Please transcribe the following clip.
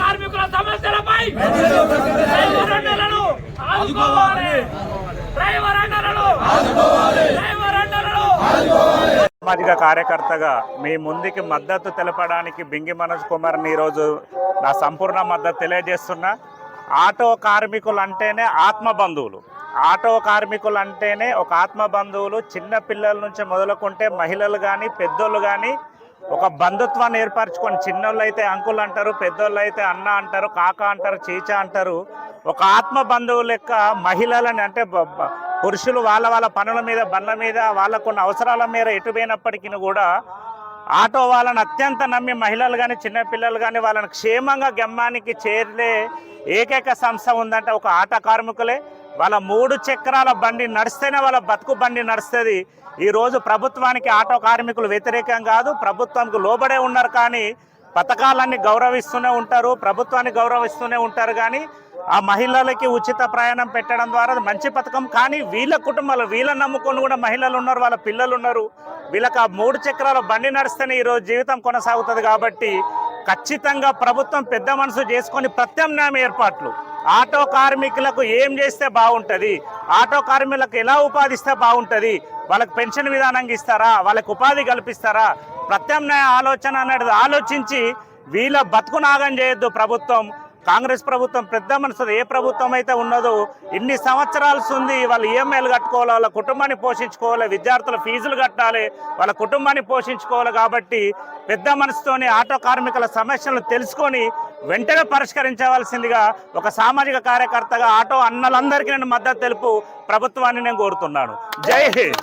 కార్మికుల సమస్యలపై డ్రైవర్ అండలను ఆదుకోవాలి. డ్రైవర్ అండలను డ్రైవర్ అండలను సామాజిక కార్యకర్తగా మీ ముందుకి మద్దతు తెలపడానికి బింగి మనోజ్ కుమార్ని ఈరోజు నా సంపూర్ణ మద్దతు తెలియజేస్తున్నా. ఆటో కార్మికులు అంటేనే ఆత్మ బంధువులు ఆటో కార్మికులు అంటేనే ఒక ఆత్మ బంధువులు చిన్న పిల్లల నుంచి మొదలుకుంటే మహిళలు కానీ పెద్దోళ్ళు కానీ ఒక బంధుత్వాన్ని ఏర్పరచుకొని చిన్నోళ్ళు అయితే అంకుల్ అంటారు పెద్దోళ్ళు అయితే అన్న అంటారు కాక అంటారు చీచ అంటారు. ఒక ఆత్మ బంధువు లెక్క మహిళలని అంటే పురుషులు వాళ్ళ వాళ్ళ పనుల మీద బండ్ల మీద వాళ్ళకున్న అవసరాల మేర ఎటుపోయినప్పటికీ కూడా ఆటో వాళ్ళని అత్యంత నమ్మి మహిళలు కానీ చిన్నపిల్లలు కానీ వాళ్ళని క్షేమంగా గమ్యానికి చేరలే ఏకైక సంస్థ ఉందంటే ఒక ఆట కార్మికులే. వాళ్ళ మూడు చక్రాల బండి నడిస్తేనే వాళ్ళ బతుకు బండి నడుస్తుంది. ఈరోజు ప్రభుత్వానికి ఆటో కార్మికులు వ్యతిరేకం కాదు ప్రభుత్వానికి లోబడే ఉన్నారు కానీ పథకాలన్నీ గౌరవిస్తూనే ఉంటారు ప్రభుత్వాన్ని గౌరవిస్తూనే ఉంటారు కానీ ఆ మహిళలకి ఉచిత ప్రయాణం పెట్టడం ద్వారా మంచి పథకం కానీ వీళ్ళ కుటుంబాలు వీళ్ళని నమ్ముకొని కూడా మహిళలు ఉన్నారు వాళ్ళ పిల్లలు ఉన్నారు. వీళ్ళకి ఆ మూడు చక్రాల బండి నడిస్తేనే ఈరోజు జీవితం కొనసాగుతుంది కాబట్టి ఖచ్చితంగా ప్రభుత్వం పెద్ద మనసు చేసుకొని ప్రత్యామ్నాయం ఏర్పాట్లు. ఆటో కార్మికులకు ఏం చేస్తే బాగుంటుంది? ఆటో కార్మికులకు ఎలా ఉపాధి ఇస్తే బాగుంటుంది? వాళ్ళకి పెన్షన్ విధానంగా ఇస్తారా? వాళ్ళకి ఉపాధి కల్పిస్తారా? ప్రత్యామ్నాయ ఆలోచన అనేది ఆలోచించి వీళ్ళ బతుకు నాగం చేయొద్దు ప్రభుత్వం. కాంగ్రెస్ ప్రభుత్వం పెద్ద మనసు ఏ ప్రభుత్వం అయితే ఉన్నదో ఇన్ని సంవత్సరాలు ఉంది వాళ్ళు ఈఎంఐలు కట్టుకోవాలి వాళ్ళ కుటుంబాన్ని పోషించుకోవాలి విద్యార్థుల ఫీజులు కట్టాలి వాళ్ళ కుటుంబాన్ని పోషించుకోవాలి కాబట్టి పెద్ద మనసుతోని ఆటో కార్మికుల సమస్యలను తెలుసుకొని వెంటనే పరిష్కరించవలసిందిగా ఒక సామాజిక కార్యకర్తగా ఆటో అన్నలందరికీ నేను మద్దతు తెలుపు ప్రభుత్వాన్ని నేను కోరుతున్నాను. జై హింద్!